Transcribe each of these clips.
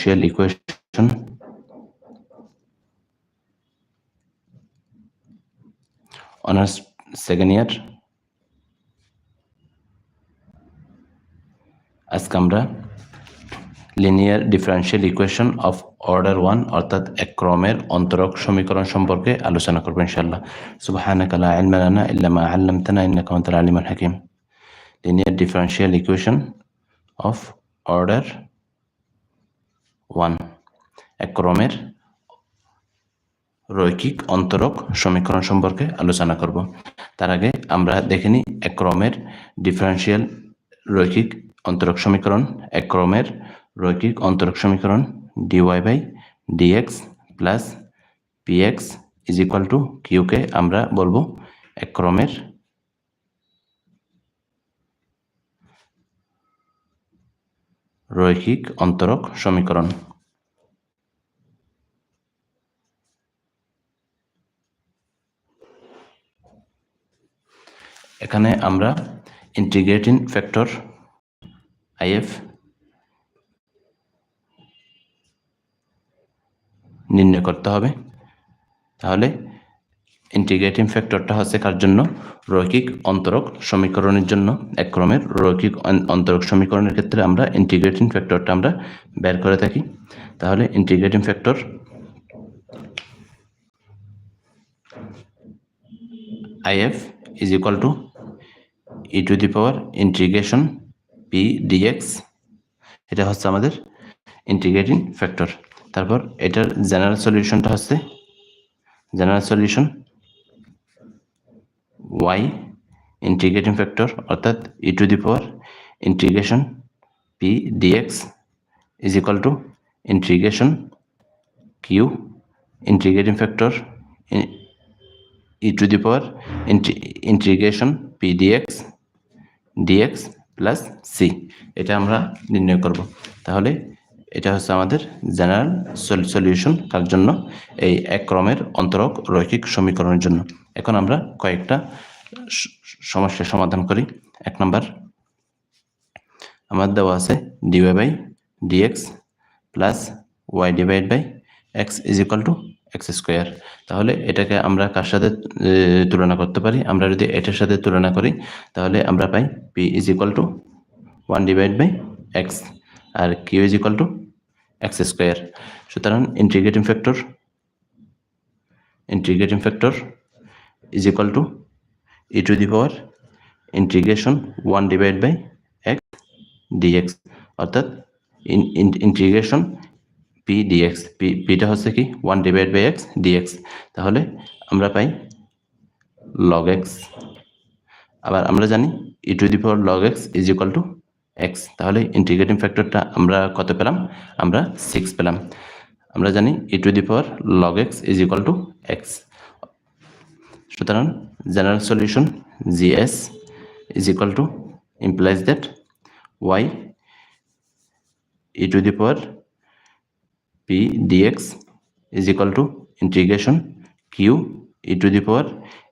differential equation. Honours second year আজকে আমরা linear differential equation of order one অর্থাৎ এক ক্রমের অন্তরক সমীকরণ সম্পর্কে আলোচনা করব ইনশাআল্লাহ। সুবহানাকা লা ইলমা লানা ইল্লা মা 'আল্লামতানা ইন্নাকা আনতাল আলিমুল হাকিম। Linear differential equation of order one. এক ক্রমের রৈখিক অন্তরক সমীকরণ সম্পর্কে আলোচনা করব। তার আগে আমরা দেখে নিই এক ক্রমের ডিফারেন্সিয়াল রৈখিক অন্তরক সমীকরণ, এক ক্রমের রৈখিক অন্তরক সমীকরণ dy by dx plus px is equal to কিউকে আমরা বলব এক ক্রমের রৈখিক অন্তরক সমীকরণ। এখানে আমরা ইন্টিগ্রেটিং ফ্যাক্টর আইএফ নির্ণয় করতে হবে। তাহলে ইন্টিগ্রেটিং ফ্যাক্টরটা হচ্ছে কার জন্য? রৈখিক অন্তরক সমীকরণের জন্য। এক ক্রমের রৈখিক অন্তরক সমীকরণের ক্ষেত্রে আমরা ইন্টিগ্রেটিং ফ্যাক্টরটা আমরা বের করে থাকি। তাহলে integrating factor IF is equal to e to the power integration p dx এটা হচ্ছে আমাদের ইন্টিগ্রেটিং ফ্যাক্টর তারপর এটার জেনারেল সলিউশনটা হচ্ছে general solution y integrating factor অর্থাৎ e to the power integration p dx is equal to integration q integrating factor e to the power integration p dx dx plus c এটা আমরা নির্ণয় করব। তাহলে এটা হচ্ছে আমাদের জেনারেল সলিউশন কার জন্য? এই এক ক্রমের অন্তরক রৈখিক সমীকরণের জন্য। এখন আমরা কয়েকটা সমস্যার সমাধান করি। এক নম্বর, আমার দেওয়া আছে dy by dx plus y divide by x is equal to x square তাহলে এটাকে আমরা কার সাথে তুলনা করতে পারি? আমরা যদি এটার সাথে তুলনা করি, তাহলে আমরা পাই p is equal to one divide by x R q is equal to x square সুতরাং integrating factor integrating factor is equal to e to the power integration one divide by x dx অর্থাৎ integration P dx P পিটা হচ্ছে কি one divide by x dx তাহলে আমরা পাই log x আবার আমরা জানি e to the power log x is equal to x তাহলে ইন্টিগ্রেটিং ফ্যাক্টরটা আমরা কত পেলাম? আমরা সিক্স পেলাম। আমরা জানি e to the power log x is equal to x সুতরাং general solution GS is equal to implies that y e to the power p dx is equal to integration q e to the power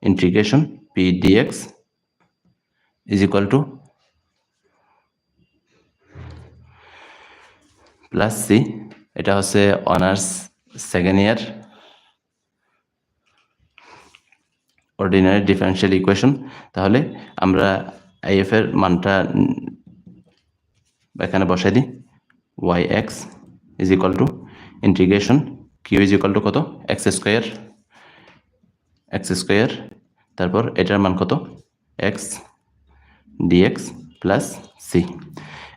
integration p dx is equal to plus c এটা হচ্ছে honours second year ordinary differential equation তাহলে আমরা IF এর মানটা এখানে বসাই দিই। Y x is equal to integration q is equal to কত? এক্স স্কোয়ার এক্স স্কোয়ার তারপর এটার মান কত? এক্স ডিএক্স প্লাস সি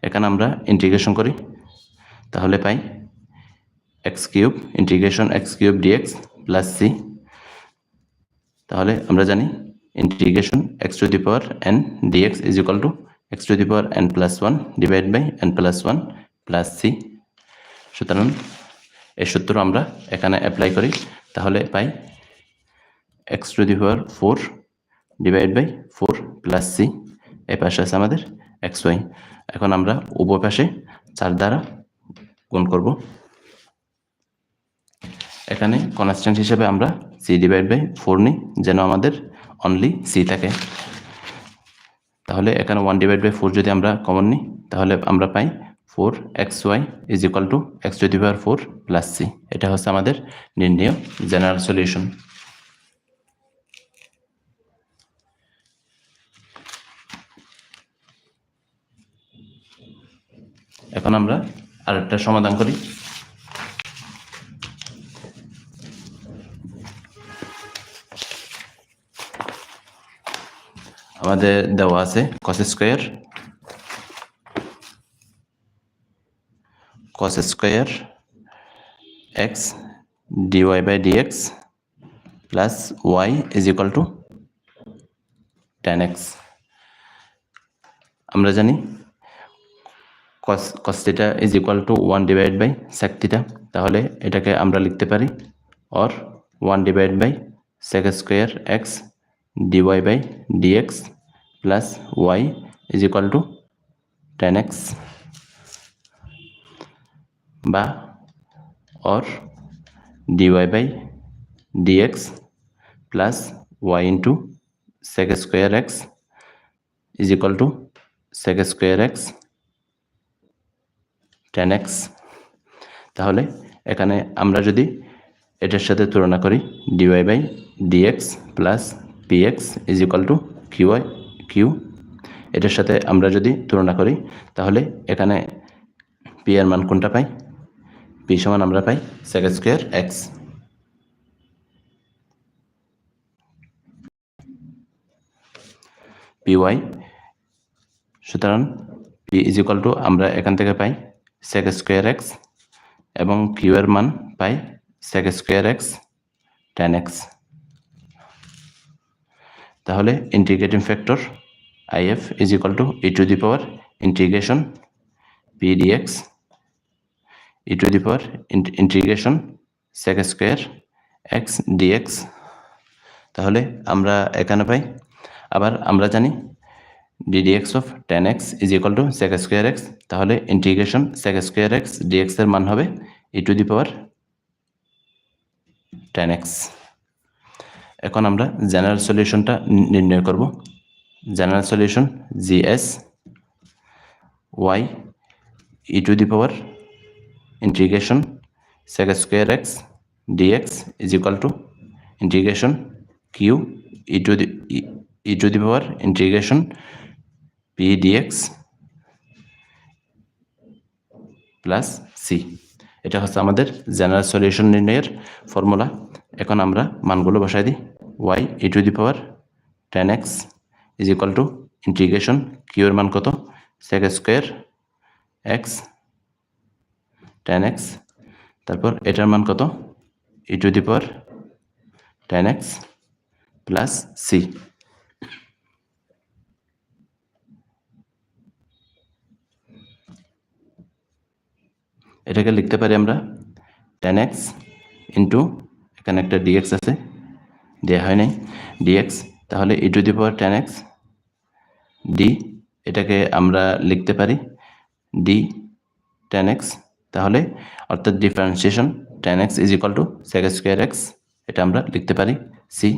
এখানে আমরা ইন্টিগ্রেশন করি। তাহলে পাই x cube integration x cube dx plus c তাহলে আমরা জানি integration x to the power n dx is equal to x to the power n plus one divide by n plus one plus c সুতরাং এই সূত্র আমরা এখানে apply করি। তাহলে পাই x to the power four divide by four plus c এই পাশে আছে আমাদের এক্স ওয়াই এখন আমরা উভয় পাশে চার দ্বারা গুণ করব। এখানে কনস্ট্যান্ট হিসেবে আমরা সি ডিভাইড বাই ফোর নিই, যেন আমাদের অনলি সি থাকে। তাহলে এখানে ওয়ান ডিভাইড বাই ফোর যদি আমরা কমন নিই, তাহলে আমরা পাই four x y is equal to x to the power four plus c এটা হচ্ছে আমাদের নির্ণয় জেনারেল সলিউশন এখন আমরা আরেকটা সমাধান করি। আমাদের দেওয়া আছে cos square cos square x d y by d x plus y is equal to ten x আমরা জানি cos কস্তিটা is equal to one divide by সেকটিটা তাহলে এটাকে আমরা লিখতে পারি or one divide by sec square x dy by dx plus y is equal to tan x বা or dy by dx plus y into sec square x is equal to sec square x tan x তাহলে এখানে আমরা যদি এটার সাথে তুলনা করি dy by dx plus px is equal to qy, q. এটার সাথে আমরা যদি তুলনা করি, তাহলে এখানে p এর মান কোনটা পাই? p সমান আমরা পাই sec square x p y সুতরাং পি ইজ ইকাল টু আমরা এখান থেকে পাই sec স্কোয়ার এক্স এবং কিউ এর মান পাই sec square x tan x তাহলে integrating factor I F is equal to e to the power integration p dx e to the power integration sec square x d x তাহলে আমরা এখানে পাই, আবার আমরা জানি d dx of tan x is equal to sec square x তাহলে integration sec square x ডিএক্সের মান হবে e to the power tan x এখন আমরা জেনারেল সলিউশনটা নির্ণয় করব। General solution GS y e to the power sec square x dx is equal to integration q e to the e, e to the power integration p dx plus c এটা হচ্ছে আমাদের general solution নির্ণয়ের formula এখন আমরা মানগুলো বসাই দিই। Y e to the power tan x is equal to integration q এর মান কত? Sec square x tan x তারপর এটার মান কত? E to the power tan x plus c এটাকে লিখতে পারি আমরা টেন এক্স ইন্টু এখানে একটা ডিএক্স আছে দেওয়া হয় নাই। ডিএক্স তাহলে e to the power tan x d এটাকে আমরা লিখতে পারি ডি টেন এক্স তাহলে অর্থাৎ differentiation tan x is equal to sec square x এটা আমরা লিখতে পারি সি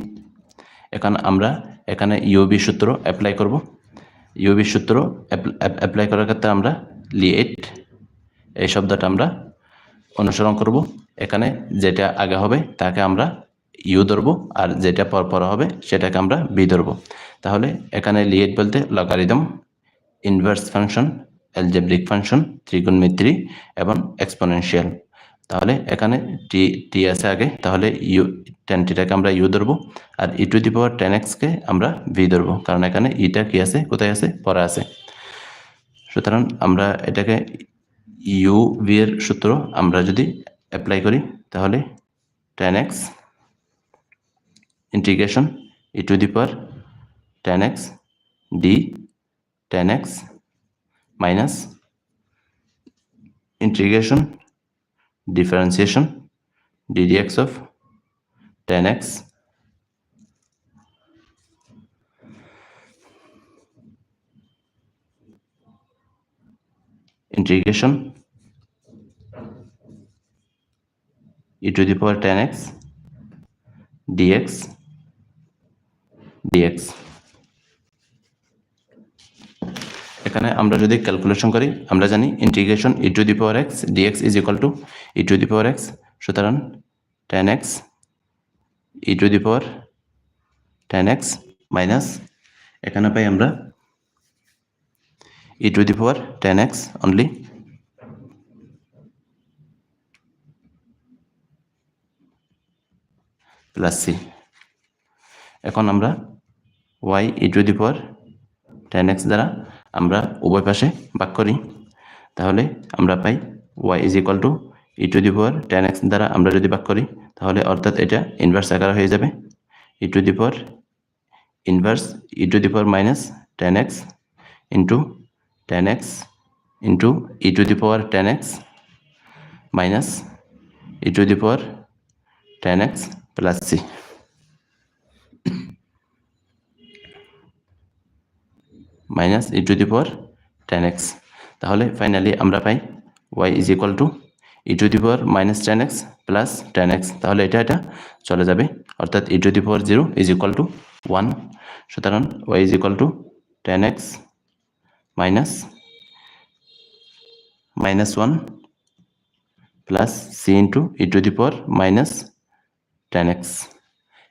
এখন আমরা এখানে ইউবি সূত্র অ্যাপ্লাই করব। ইউবি সূত্র অ্যাপ্লাই করার ক্ষেত্রে আমরা লি এইট এই শব্দটা আমরা অনুসরণ করব। এখানে যেটা আগে হবে, তাকে আমরা ইউ ধরবো, আর যেটা পর পর হবে, সেটাকে আমরা বি ধরবো। তাহলে এখানে লিয়েট বলতে logarithm inverse function algebraic function ত্রিকোণমিত্রি এবং এক্সপোনেনশিয়াল তাহলে এখানে টি টি আছে আগে, তাহলে ইউ টেন টিটাকে আমরা ইউ ধরবো, আর ই টু দি পাওয়ার টেন এক্সকে আমরা ভি ধরবো, কারণ এখানে ইটা কি আছে, কোথায় আছে, পরে আছে। সুতরাং আমরা এটাকে ইউ ভি এর সূত্র আমরা যদি অ্যাপ্লাই করি তাহলে tan x integration e to the power tan x d tan x minus integration differentiation ddx of 10x integration e to the power 10x dx dx এখানে আমরা যদি ক্যালকুলেশন করি, আমরা জানি integration e to the power x dx is equal to e to the power x সুতরাং tan x e to the power tan x minus এখানে পাই আমরা e to the power tan x only plus c এখন আমরা y e to the power tan x দ্বারা আমরা উভয় পাশে ভাগ করি, তাহলে আমরা পাই y is equal to e to the power tan x দ্বারা আমরা যদি ভাগ করি, তাহলে অর্থাৎ এটা ইনভার্স আকার হয়ে যাবে। E to the power inverse e to the power minus tan x into tan x into e to the power tan x minus e to the power tan x plus c minus e to the power tan x তাহলে finally আমরা পাই y is equal to e to the power minus tan x plus tan x তাহলে এটা এটা চলে যাবে। অর্থাৎ e to the power zero is equal to one সুতরাং y is equal to tan x minus minus one plus c into e to the power minus tan x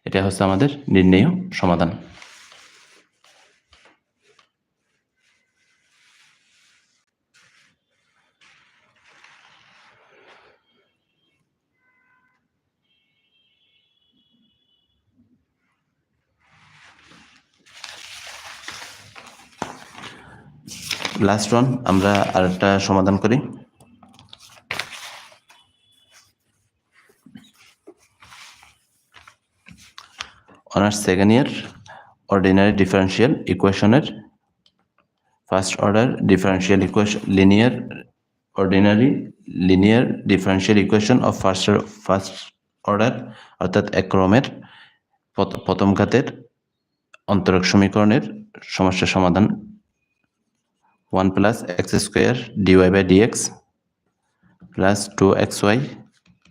এটা হচ্ছে আমাদের নির্ণেয় সমাধান। লাস্ট ওয়ান আমরা আরেকটা সমাধান করি। Honours second year ordinary differential ইকুয়েশনের first order differential equation linear ordinary linear differential equation of first first order অর্থাৎ এক ক্রমের প্রথম ঘাতের অন্তরক সমীকরণের সমস্যা সমাধান। One plus x square dy by dx plus two x y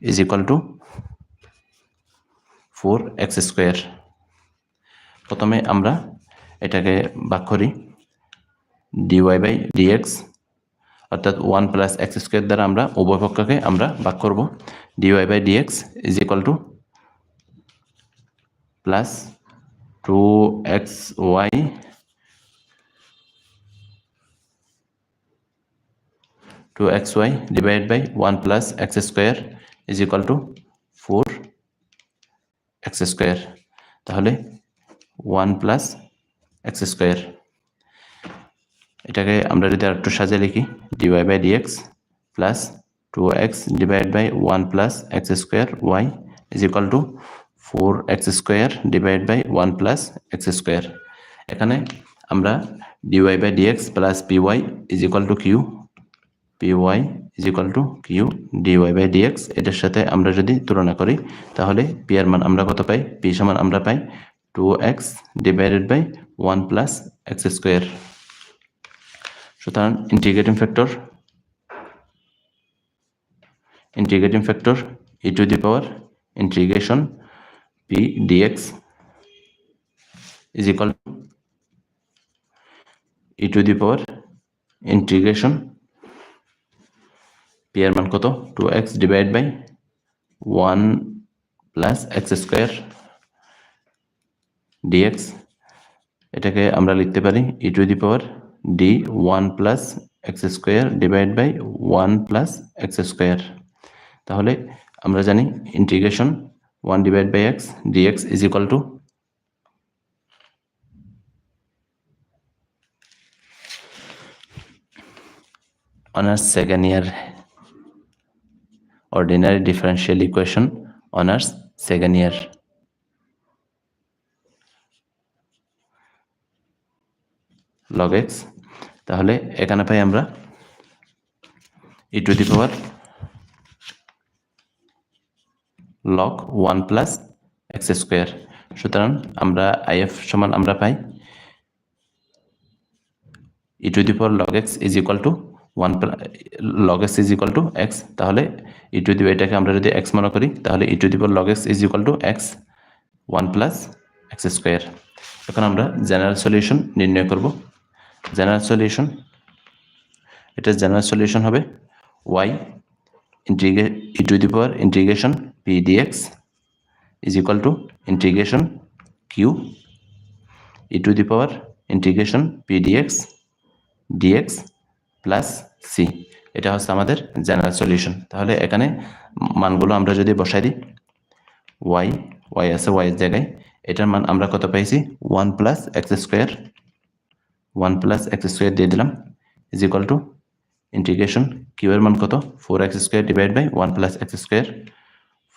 is equal to four x square প্রথমে আমরা এটাকে ভাগ করি ডিওয়াই বাই ডিএক্স অর্থাৎ ওয়ান প্লাস এক্স স্কোয়ার দ্বারা আমরা উভয় পক্ষকে আমরা ভাগ করব। Dy by dx is equal to plus two x y two x y divide by one plus x square is equal to four x square তাহলে one plus x square. এটাকে আমরা যদি আর একটু সাজে লিখি dy by dx plus two x divide by one plus x square y is equal to four x square divide by one plus x square এখানে আমরা dy by dx plus py is equal to q py is equal to q dy by dx এটার সাথে আমরা যদি তুলনা করি, তাহলে P এর মান আমরা কত পাই? পি সমান আমরা পাই two x divided by one plus x square সুতরাং integrating factor integrating factor e to the power integration p dx is equal e to the power integration p এর মান কত? Two x divide by one plus x square dx এটাকে আমরা লিখতে পারি e to the power d one plus x square divide by one plus x square তাহলে আমরা জানি integration one divide by x dx is equal to honours second year ordinary differential equation honours second year log x তাহলে এখানে পাই আমরা e to the power log one plus x square সুতরাং আমরা IF সমান আমরা পাই e to the power log x is equal to one log x is equal to x তাহলে e to দি এটাকে আমরা যদি এক্স মনে করি, তাহলে e to the power log x is equal to x one plus x square এখন আমরা general solution নির্ণয় করব। জেনারেল সলিউশন এটা জেনারেল সলিউশন হবে y ইন্টিগ্রে e to the power integration p dx is equal to integration q e to the power integration p dx dx plus c এটা হচ্ছে আমাদের general solution তাহলে এখানে মানগুলো আমরা যদি বসাই দিই ওয়াই ওয়াই আছে ওয়াইয়ের জায়গায়, এটার মান আমরা কত পাইছি? One plus x square one plus x square দিয়ে দিলাম is equal to integration q এর মান কত? Four x square divide by one plus x square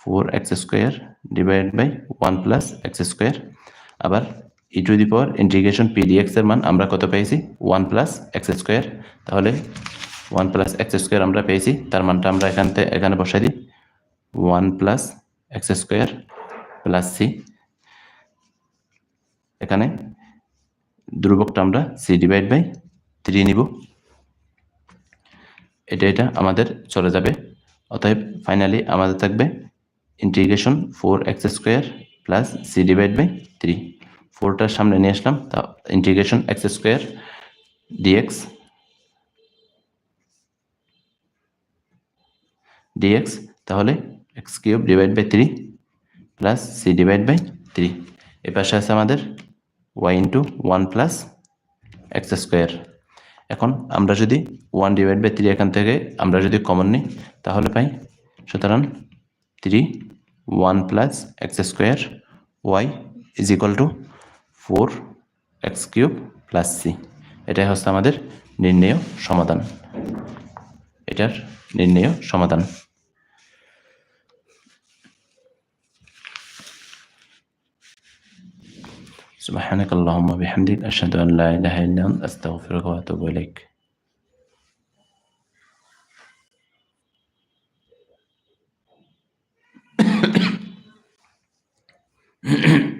four x square divide by one plus x square আবার e to the power integration p এর মান আমরা কত পেয়েছি? ওয়ান প্লাস এক্স স্কোয়ার তাহলে ওয়ান প্লাস এক্স স্কোয়ার আমরা পেয়েছি, তার মানটা আমরা এখান থেকে এখানে বসাই দিই। One plus x square plus c এখানে ধ্রুবকটা আমরা সি ডিভাইড বাই থ্রি নিব। এটা এটা আমাদের চলে যাবে। অতএব ফাইনালি আমাদের থাকবে integration four x square plus c divide by three ফোরটার সামনে নিয়ে আসলাম, তা integration x square dx dx তাহলে x cube divide by three plus c divide by three এ পাশে আছে আমাদের y into one plus x square এখন আমরা যদি ওয়ান ডিভাইড বাই থ্রি এখান থেকে আমরা যদি কমন নিই, তাহলে পাই সুতরাং three one plus x square y is equal to four x cube plus c এটাই হচ্ছে আমাদের নির্ণেয় সমাধান। এটার নির্ণেয় সমাধান। سبحانك اللهم وبحمدك أشهد أن لا إله إلا أنت أستغفرك وأتوب إليك.